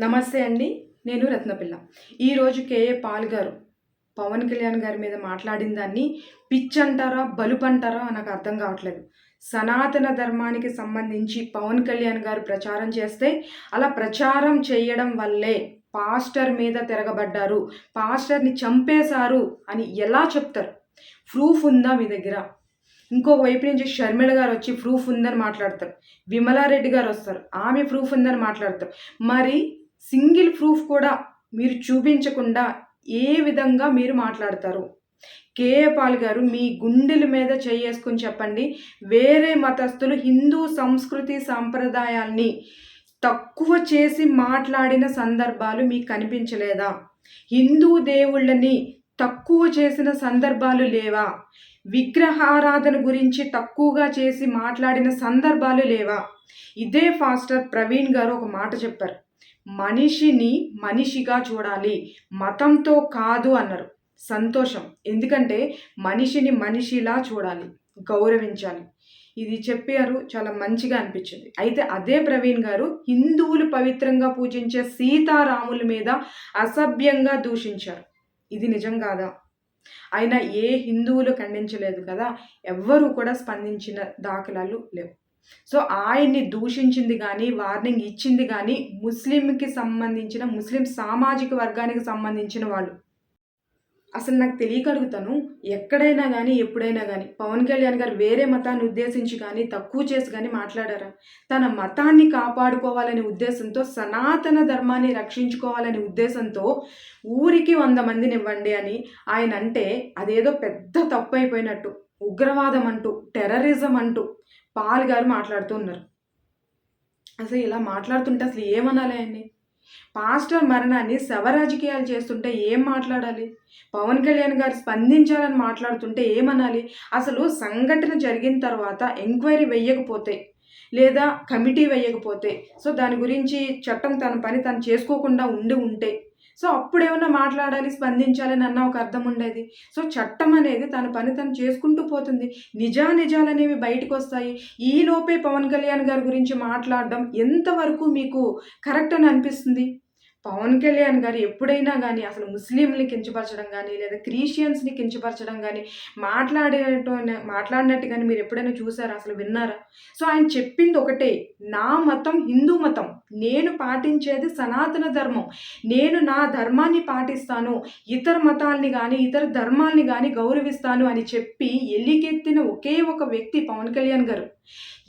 నమస్తే అండి నేను రత్నపిల్ల. ఈరోజు కేఏ పాల్ గారు పవన్ కళ్యాణ్ గారి మీద మాట్లాడిన దాన్ని పిచ్ అంటారా బలుపు అంటారా నాకు అర్థం కావట్లేదు. సనాతన ధర్మానికి సంబంధించి పవన్ కళ్యాణ్ గారు ప్రచారం చేస్తే అలా ప్రచారం చేయడం వల్లే పాస్టర్ మీద తిరగబడ్డారు పాస్టర్ని చంపేశారు అని ఎలా చెప్తారు? ప్రూఫ్ ఉందా మీ దగ్గర? ఇంకో వైపు నుంచి షర్మిల గారు వచ్చి ప్రూఫ్ ఉందని మాట్లాడతారు. విమలారెడ్డి గారు వస్తారు ఆమె ప్రూఫ్ ఉందని మాట్లాడతారు. మరి సింగిల్ ప్రూఫ్ కూడా మీరు చూపించకుండా ఏ విధంగా మీరు మాట్లాడతారు? కేఏ పాల్ గారు మీ గుండెల మీద చేసుకొని చెప్పండి. వేరే మతస్థులు హిందూ సంస్కృతి సాంప్రదాయాల్ని తక్కువ చేసి మాట్లాడిన సందర్భాలు మీకు కనిపించలేదా? హిందూ దేవుళ్ళని తక్కువ చేసిన సందర్భాలు లేవా? విగ్రహారాధన గురించి తక్కువగా చేసి మాట్లాడిన సందర్భాలు లేవా? ఇదే ఫాస్టర్ ప్రవీణ్ గారు ఒక మాట చెప్పారు. మనిషిని మనిషిగా చూడాలి. మతంతో కాదు అన్నారు. సంతోషం. ఎందుకంటే మనిషిని మనిషిలా చూడాలి. గౌరవించాలి. ఇది చెప్పారు. చాలా మంచిగా అనిపించింది. అయితే అదే ప్రవీణ్ గారు హిందువులు పవిత్రంగా పూజించే సీతారాముల మీద అసభ్యంగా దూషించారు. ఇది నిజం కాదా? అయినా ఏ హిందువులు ఖండించలేదు కదా. ఎవ్వరూ కూడా స్పందించిన దాఖలాలు లేవు. సో ఆయన్ని దూషించింది కానీ వార్నింగ్ ఇచ్చింది కానీ ముస్లింకి సంబంధించిన ముస్లిం సామాజిక వర్గానికి సంబంధించిన వాళ్ళు. అసలు నాకు తెలియగలుగుతాను ఎక్కడైనా కానీ ఎప్పుడైనా కానీ పవన్ కళ్యాణ్ గారు వేరే మతాన్ని ఉద్దేశించి కానీ తక్కువ చేసి కానీ మాట్లాడారా? తన మతాన్ని కాపాడుకోవాలనే ఉద్దేశంతో సనాతన ధర్మాన్ని రక్షించుకోవాలనే ఉద్దేశంతో ఊరికి వంద మందిని ఇవ్వండి అని ఆయన అంటే అదేదో పెద్ద తప్పు అయిపోయినట్టు. ఉగ్రవాదం అంటూ టెర్రరిజం అంటూ పాల్ గారు మాట్లాడుతూ ఉన్నారు. అసలు ఇలా మాట్లాడుతుంటే అసలు ఏమనాలి అండి పాస్టర్ మరణాన్ని శవరాజకీయాలు చేస్తుంటే ఏం మాట్లాడాలి? పవన్ కళ్యాణ్ గారు స్పందించాలని మాట్లాడుతుంటే ఏమనాలి? అసలు సంఘటన జరిగిన తర్వాత ఎంక్వైరీ వేయకపోతే లేదా కమిటీ వేయకపోతే సో దాని గురించి చట్టం తన పని తను చేసుకోకుండా ఉండి ఉంటే సో అప్పుడు ఏమన్నా మాట్లాడాలి స్పందించాలని అన్న ఒక అర్థం ఉండేది. సో చట్టం అనేది తన పని తను చేసుకుంటూ పోతుంది. నిజా నిజాలు అనేవి బయటకు వస్తాయి ఈ లోపే పవన్ కళ్యాణ్ గారి గురించి మాట్లాడడం ఎంతవరకు మీకు కరెక్ట్ అని అనిపిస్తుంది? పవన్ కళ్యాణ్ గారు ఎప్పుడైనా కానీ అసలు ముస్లింని కించపరచడం కానీ లేదా క్రిస్టియన్స్ని కించపరచడం కానీ మాట్లాడేట మాట్లాడినట్టు కానీ మీరు ఎప్పుడైనా చూసారా? అసలు విన్నారా? సో ఆయన చెప్పింది ఒకటే. నా మతం హిందూ మతం. నేను పాటించేది సనాతన ధర్మం. నేను నా ధర్మాన్ని పాటిస్తాను. ఇతర మతాల్ని కానీ ఇతర ధర్మాల్ని కానీ గౌరవిస్తాను అని చెప్పి ఎల్లికెత్తిన ఒకే ఒక వ్యక్తి పవన్ కళ్యాణ్ గారు.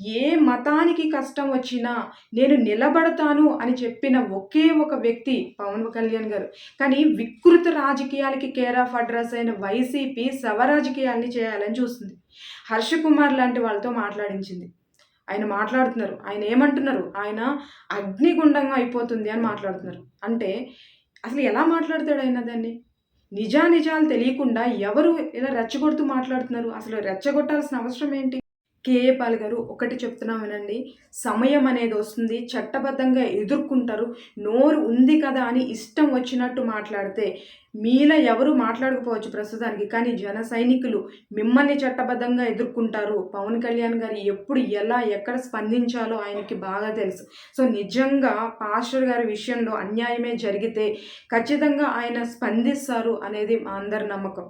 ఏ మతానికి కష్టం వచ్చినా నేను నిలబడతాను అని చెప్పిన ఒకే ఒక వ్యక్తి పవన్ కళ్యాణ్ గారు. కానీ వికృత రాజకీయాలకి కేర్ ఆఫ్ అడ్రస్ అయిన వైసీపీ శవ రాజకీయాల్ని చేయాలని చూస్తుంది. హర్ష కుమార్ లాంటి వాళ్ళతో మాట్లాడించింది. ఆయన మాట్లాడుతున్నారు. ఆయన ఏమంటున్నారు? ఆయన అగ్నిగుండంగా అయిపోతుంది అని మాట్లాడుతున్నారు. అంటే అసలు ఎలా మాట్లాడతాడు ఆయన దాన్ని? నిజా నిజాలు తెలియకుండా ఎవరు ఇలా రెచ్చగొడుతూ మాట్లాడుతున్నారు? అసలు రెచ్చగొట్టాల్సిన అవసరం ఏంటి? కేఏ పాల్ గారు ఒకటి చెప్తున్నాం వినండి. సమయం అనేది వస్తుంది చట్టబద్ధంగా ఎదుర్కొంటారు నోరు ఉంది కదా అని ఇష్టం వచ్చినట్టు మాట్లాడితే మీలో ఎవరు మాట్లాడకపోవచ్చు ప్రస్తుతానికి. కానీ జన సైనికులు మిమ్మల్ని చట్టబద్ధంగా ఎదుర్కొంటారు. పవన్ కళ్యాణ్ గారు ఎప్పుడు ఎలా ఎక్కడ స్పందించాలో ఆయనకి బాగా తెలుసు. సో నిజంగా పాస్టర్ గారి విషయంలో అన్యాయమే జరిగితే ఖచ్చితంగా ఆయన స్పందిస్తారు అనేది మా అందరి నమ్మకం.